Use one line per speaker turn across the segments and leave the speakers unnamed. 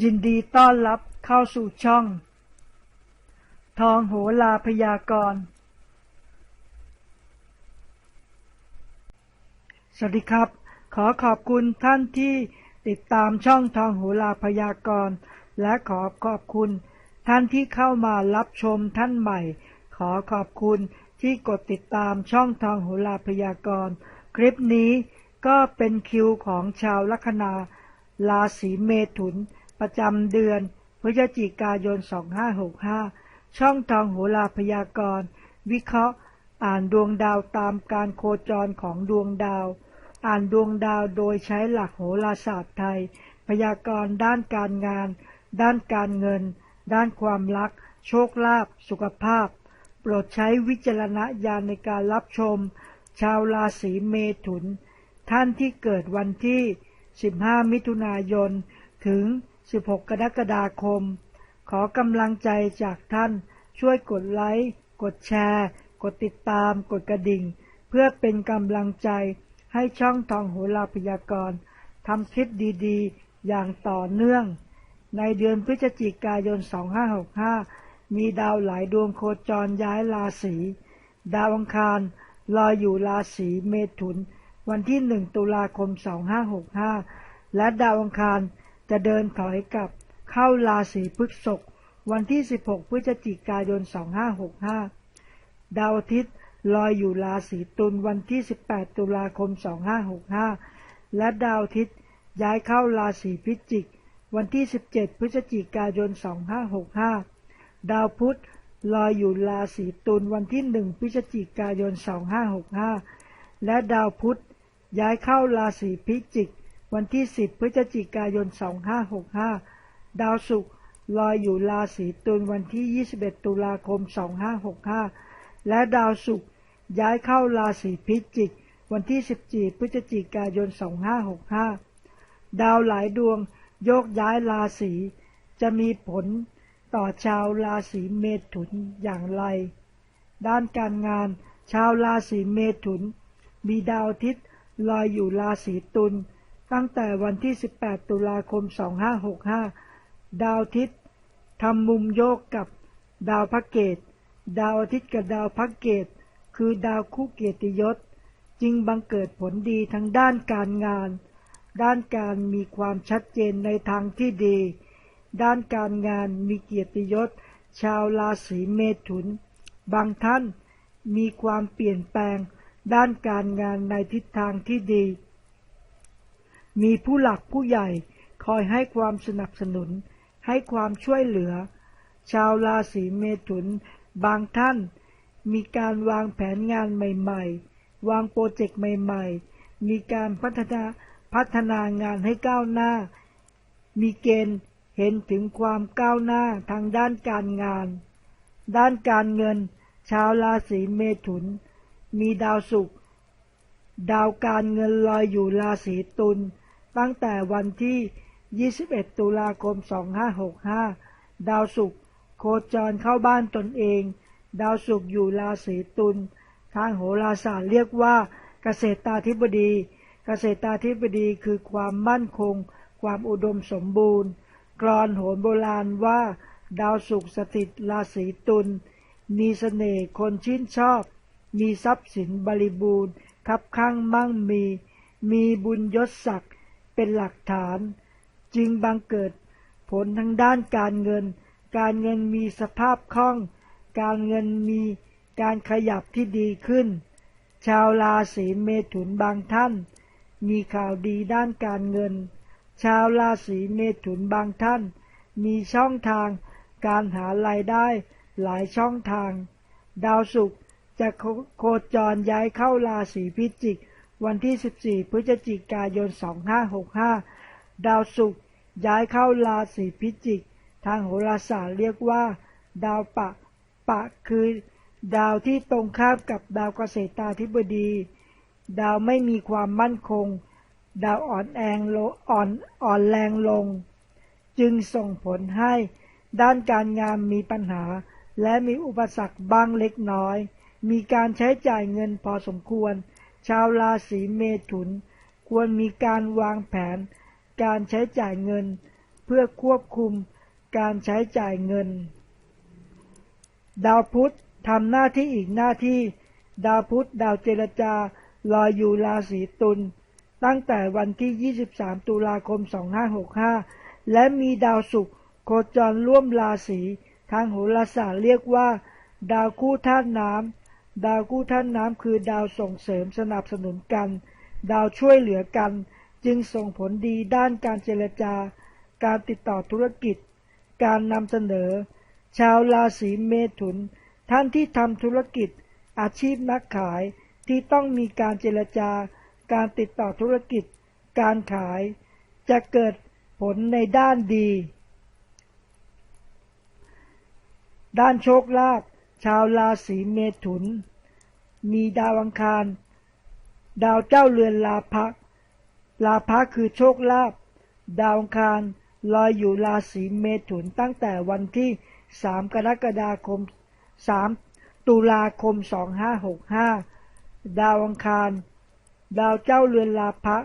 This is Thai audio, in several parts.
ยินดีต้อนรับเข้าสู่ช่อง ทองโหลาพยากรณ์ สวัสดีครับ ขอขอบคุณท่านที่ติดตามช่องทองโหลาพยากรณ์ และขอขอบคุณ ท่านที่เข้ามารับชมท่านใหม่ ขอขอบคุณที่กดติดตามช่องทองโหลาพยากรณ์ คลิปนี้ก็เป็นคิวของชาวลัคนาราศีเมถุน ประจำเดือนพฤศจิกายน 2565 ช่องทองโหราพยากรณ์ วิเคราะห์ อ่านดวงดาวตามการโคจรของดวงดาว อ่านดวงดาวโดยใช้หลักโหราศาสตร์ไทย พยากรณ์ด้านการงาน ด้านการเงิน ด้านความรัก โชคลาภ สุขภาพ โปรดใช้วิจารณญาณในการรับชม ชาวราศีเมถุน ท่านที่เกิดวันที่ 15 มิถุนายน ถึง 16 กรกฎาคม ขอกำลังใจจากท่านช่วยกดไลค์ กดแชร์ กดติดตาม กดกระดิ่ง เพื่อเป็นกำลังใจให้ช่องทองโหราพยากรณ์ทำคลิปดีๆ อย่างต่อเนื่อง ในเดือนพฤศจิกายน 2565 มีดาวหลายดวงโคจรย้ายราศีดาวอังคารลอยอยู่ราศีเมถุน วันที่ 1 ตุลาคม 2565 และดาวอังคาร จะเดินถอยกลับเข้าราศีพฤษภวันที่ 16 พฤศจิกายน 2565 ดาวอาทิตย์ลอยอยู่ราศีตุลวันที่ 18 ตุลาคม 2565 และดาวอาทิตย์ย้ายเข้าราศีพิจิก วันที่ 17 พฤศจิกายน 2565 ดาวพุธลอยอยู่ราศีตุลวันที่ 1 พฤศจิกายน 2565 และดาวพุธย้ายเข้าราศีพิจิก วันที่ 10 พฤศจิกายน 2565 ดาวศุกร์ลอยอยู่ราศีตุลวันที่ 21 ตุลาคม 2565 และดาวศุกร์ย้ายเข้าราศีพิจิก วันที่ 14 พฤศจิกายน 2565 ดาวหลายดวงโยกย้ายราศีจะมีผลต่อชาวราศีเมถุนอย่างไร ด้านการงานชาวราศีเมถุน มีดาวอาทิตย์ลอยอยู่ราศีตุล ตั้งแต่วันที่ 18 ตุลาคม 2565 ดาวอาทิตย์ทำมุมโยกกับดาวพระเกต ดาวอาทิตย์กับดาวพระเกต คือดาวคู่เกียรติยศ จึงบังเกิดผลดีทั้งด้านการงาน ด้านการมีความชัดเจนในทางที่ดี ด้านการงานมีเกียรติยศ ชาวราศีเมถุน บางท่านมีความเปลี่ยนแปลง ด้านการงานในทิศทางที่ดี มีผู้หลักผู้ใหญ่คอยให้ความสนับสนุน ให้ความช่วยเหลือ ชาวราศีเมถุน บางท่าน มีการวางแผนงานใหม่ ๆ วางโปรเจกต์ใหม่ ๆ มีการพัฒนาพัฒนางานให้ก้าวหน้า มีเกณฑ์เห็นถึงความก้าวหน้าทางด้านการงาน ด้านการเงิน ชาวราศีเมถุน มีดาวศุกร์ดาวการเงินลอยอยู่ราศีตุล ตั้งแต่วันที่ 21 ตุลาคม 2565 ดาวศุกร์โคจรเข้าบ้านตนเอง ดาวศุกร์อยู่ราศีตุล ทางโหราศาสตร์เรียกว่าเกษตราธิบดี เกษตราธิบดีคือความมั่นคง ความอุดมสมบูรณ์ กรอนโหรโบราณว่า ดาวศุกร์สถิตราศีตุล มีเสน่ห์คนชื่นชอบ มีทรัพย์สินบริบูรณ์คับข้างมั่งมี มีบุญยศศักดิ์ เป็นหลักฐาน จึงบังเกิดผลทางด้านการเงิน การเงินมีสภาพคล่อง การเงินมีการขยับที่ดีขึ้น ชาวราศีเมถุนบางท่าน มีข่าวดีด้านการเงิน ชาวราศีเมถุนบางท่าน มีช่องทางการหารายได้หลายช่องทาง ดาวศุกร์จะโคจรย้ายเข้าราศีพิจิก วันที่ 14 พฤศจิกายน 2565 ดาวศุกร์ย้ายเข้าราศีพิจิก ทางโหราศาสตร์เรียกว่า ดาวปะ ปะคือ ดาวที่ตรงข้ามกับดาวเกษตราธิบดี ดาวไม่มีความมั่นคง ดาวอ่อนแองลอ่อนอ่อนแรงลง จึงส่งผลให้ด้านการงานมีปัญหา และมีอุปสรรคบ้างเล็กน้อย มีการใช้จ่ายเงินพอสมควร ชาวราศีเมถุน ควรมีการวางแผน การใช้จ่ายเงิน เพื่อควบคุมการใช้จ่ายเงิน ดาวพุธทำหน้าที่อีกหน้าที่ ดาวพุธดาวเจรจาลอยอยู่ราศีตุลตั้งแต่วันที่ 23 ตุลาคม 2565 และมีดาวศุกร์โคจรร่วมราศี ทางโหราศาสตร์เรียกว่า ดาวคู่ธาตุน้ำ ดาวคู่าตุน้ำคือดาวส่งเสริมสนับสนุนกัน ดาวช่วยเหลือกัน จึงส่งผลดีด้านการเจรจา การติดต่อธุรกิจ การนำเสนอ ชาวราศีเมถุน ท่านที่ทำธุรกิจ อาชีพนักขายที่ต้องมีการเจรจา การติดต่อธุรกิจ การขาย จะเกิดผลในด้านดี ด้านโชคลาภ ชาวราศีเมถุน มีดาวอังคาร ดาวเจ้าเรือนลาภะลาภะคือโชคลาภดาวอังคารลอยอยู่ราศีเมถุนตั้งแต่วันที่ 3 กรกฎาคม 3 ตุลาคม 2565 ดาวอังคาร ดาวเจ้าเรือนลาภะ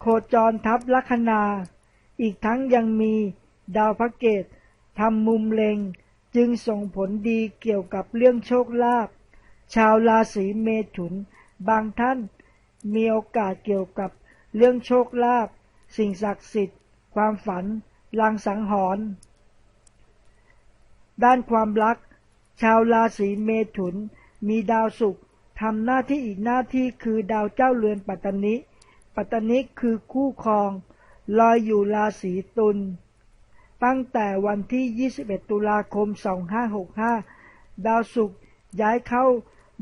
โคจรทับลัคนา อีกทั้งยังมีดาวพระเกตทำมุมเล็ง จึงส่งผลดีเกี่ยวกับเรื่องโชคลาภชาวราศีเมถุน บางท่านมีโอกาสเกี่ยวกับเรื่องโชคลาภสิ่งศักดิ์สิทธิ์ ความฝันลางสังหรณ์ด้านความรัก ชาวราศีเมถุน มีดาวศุกร์ทำหน้าที่อีกหน้าที่คือดาวเจ้าเรือนปัตตนิปัตตนิคือคู่ครองลอยอยู่ราศีตุล ตั้งแต่วันที่ 21 ตุลาคม 2565 ดาวศุกร์ย้ายเข้า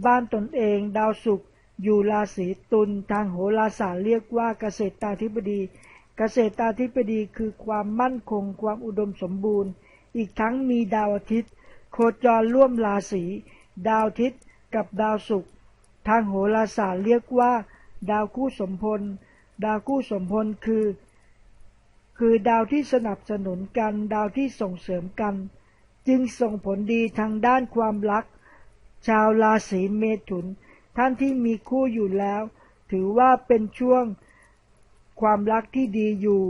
บ้านตนเอง ดาวศุกร์อยู่ราศีตุลทางโหราศาสตร์เรียกว่าเกษตราธิบดี เกษตราธิบดีคือความมั่นคงความอุดมสมบูรณ์ อีกทั้งมีดาวอาทิตย์ โคจรร่วมราศีดาวอาทิตย์กับดาวศุกร์ทางโหราศาสตร์เรียกว่า ดาวคู่สมพล ดาวคู่สมพลคือ คือดาวที่สนับสนุนกัน ดาวที่ส่งเสริมกัน จึงส่งผลดีทางด้านความรัก ชาวราศีเมถุน ท่านที่มีคู่อยู่แล้ว ถือว่าเป็นช่วงความรักที่ดีอยู่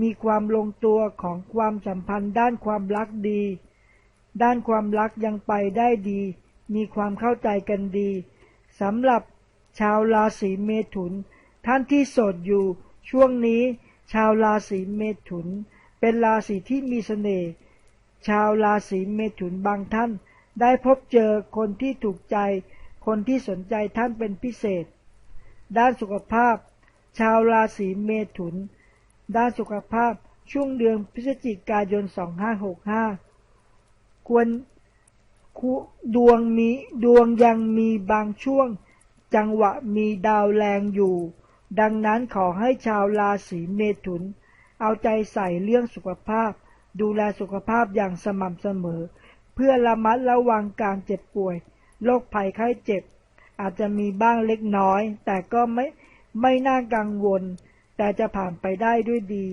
มีความลงตัวของความสัมพันธ์ด้านความรักดี ด้านความรักยังไปได้ดี มีความเข้าใจกันดีสำหรับชาวราศีเมถุน ท่านที่โสดอยู่ช่วงนี้ ชาวราศีเมถุน เป็นราศีที่มีเสน่ห์ชาวราศีเมถุนบางท่าน ได้พบเจอคนที่ถูกใจ คนที่สนใจท่านเป็นพิเศษ ด้านสุขภาพ ชาวราศีเมถุน ด้านสุขภาพช่วงเดือนพฤศจิกายน 2565 ควรดวงมีดวงยังมีบางช่วง จังหวะมีดาวแรงอยู่ ดังนั้นขอให้ชาวราศีเมถุน เอาใจใส่เรื่องสุขภาพ ดูแลสุขภาพอย่างสม่ำเสมอ เพื่อระมัดระวังการเจ็บป่วยโรคภัยไข้เจ็บ อาจจะมีบ้างเล็กน้อย แต่ก็ไม่ไม่น่ากังวล แต่จะผ่านไปได้ด้วยดี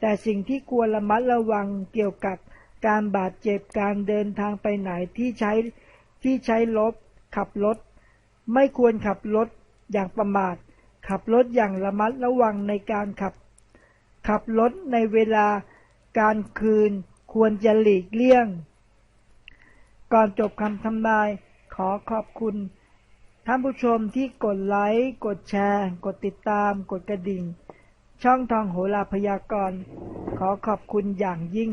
แต่สิ่งที่ควรระมัดระวังเกี่ยวกับการบาดเจ็บการเดินทางไปไหนที่ใช้ที่ใช้รถขับรถ ไม่ควรขับรถอย่างประมาท ขับรถอย่างระมัดระวังในการขับ ขับรถในเวลาการคืนควรจะหลีกเลี่ยง ก่อนจบคำทำนายขอขอบคุณ ท่านผู้ชมที่กดไลค์ กดแชร์ กดติดตาม กดกระดิ่ง ช่องทองโหราพยากรณ์ ขอขอบคุณอย่างยิ่ง